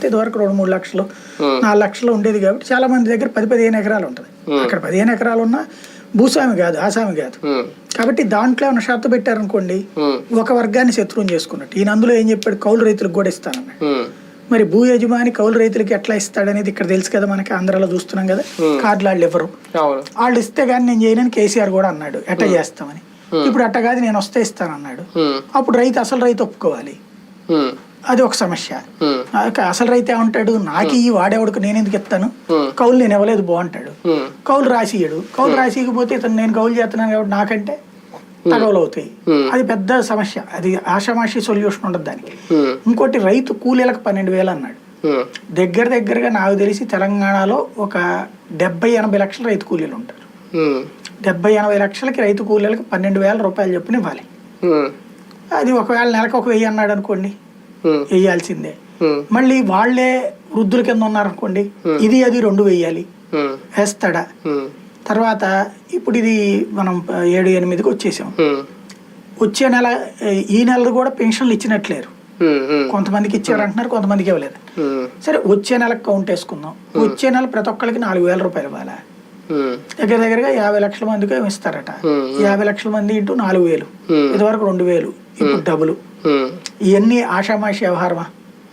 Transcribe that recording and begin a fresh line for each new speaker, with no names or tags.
తర్వాత ఇదివరకు రెండు మూడు లక్షలు నాలుగు లక్షలు ఉండేది కాబట్టి చాలా మంది దగ్గర పది పదిహేను ఎకరాలు ఉంటుంది. అక్కడ పదిహేను ఎకరాలు ఉన్నా భూస్వామి కాదు ఆసామి కాదు.
ఉమ్,
కాబట్టి దాంట్లో ఏమైనా షరతు పెట్టారనుకోండి ఒక వర్గాన్ని శత్రువుని చేసుకున్నట్టు. ఈయన అందులో ఏం చెప్పాడు? కౌలు రైతులకు కూడా ఇస్తానన్నాడు. మరి భూ యజమాని కౌలు రైతులకి ఎట్లా ఇస్తాడనేది ఇక్కడ తెలుసు కదా మనకి ఆంధ్రాలో చూస్తున్నాం కదా. కార్డులు వాళ్ళు ఇవ్వరు. వాళ్ళు ఇస్తే కానీ నేను చేయనని కేసీఆర్ కూడా అన్నాడు ఎట్ట చేస్తామని. ఇప్పుడు అట్ట కాదు నేను వస్తే ఇస్తానన్నాడు. అప్పుడు రైతు అసలు రైతు ఒప్పుకోవాలి. అది ఒక సమస్య. అసలు రైతు ఏమంటాడు? నాకు ఈ వాడేవాడికి? నేను ఎందుకు ఇస్తాను. కౌలు నేను ఇవ్వలేదు బాగుంటాడు కౌలు రాసియడు కౌలు రాసియకపోతే ఇతను నేను కౌలు చేస్తున్నాను కాబట్టి నాకంటే తగవులు అవుతాయి. అది పెద్ద సమస్య. అది ఆషామాషి సొల్యూషన్ ఉండదు దానికి. ఇంకోటి రైతు కూలీలకు పన్నెండు వేలు అన్నాడు. దగ్గర దగ్గరగా నాకు తెలిసి తెలంగాణలో ఒక డెబ్బై ఎనభై లక్షల రైతు కూలీలు ఉంటారు. డెబ్బై ఎనభై లక్షలకి రైతు కూలీలకు పన్నెండు వేల రూపాయలు చొప్పున ఇవ్వాలి. అది ఒకవేళ నెలకు ఒక వెయ్యి అన్నాడు అనుకోండి
ఉమ్,
మళ్ళీ వాళ్ళే వృద్ధుల కింద ఉన్నారనుకోండి ఇది అది రెండు వెయ్యాలి
ఉమ్,
వేస్తాడా. తర్వాత ఇప్పుడు ఇది మనం ఏడు ఎనిమిదికి వచ్చేసాం. వచ్చే నెల ఈ నెల కూడా పెన్షన్లు ఇచ్చినట్లేరు. కొంతమందికి ఇచ్చారు అంటున్నారు కొంతమందికి ఇవ్వలేదు. సరే వచ్చే నెలకు కౌంట్ వేసుకుందాం. వచ్చే నెల ప్రతి ఒక్కరికి నాలుగు వేల రూపాయలు ఇవ్వాలా? దగ్గర దగ్గరగా యాభై లక్షల మందికి ఇస్తారట. యాభై లక్షల మంది ఇంటూ నాలుగు వేలు. ఇదివరకు రెండు వేలు. ఇప్పుడు
ఉమ్,
ఇవన్నీ ఆషామాషి వ్యవహారమా?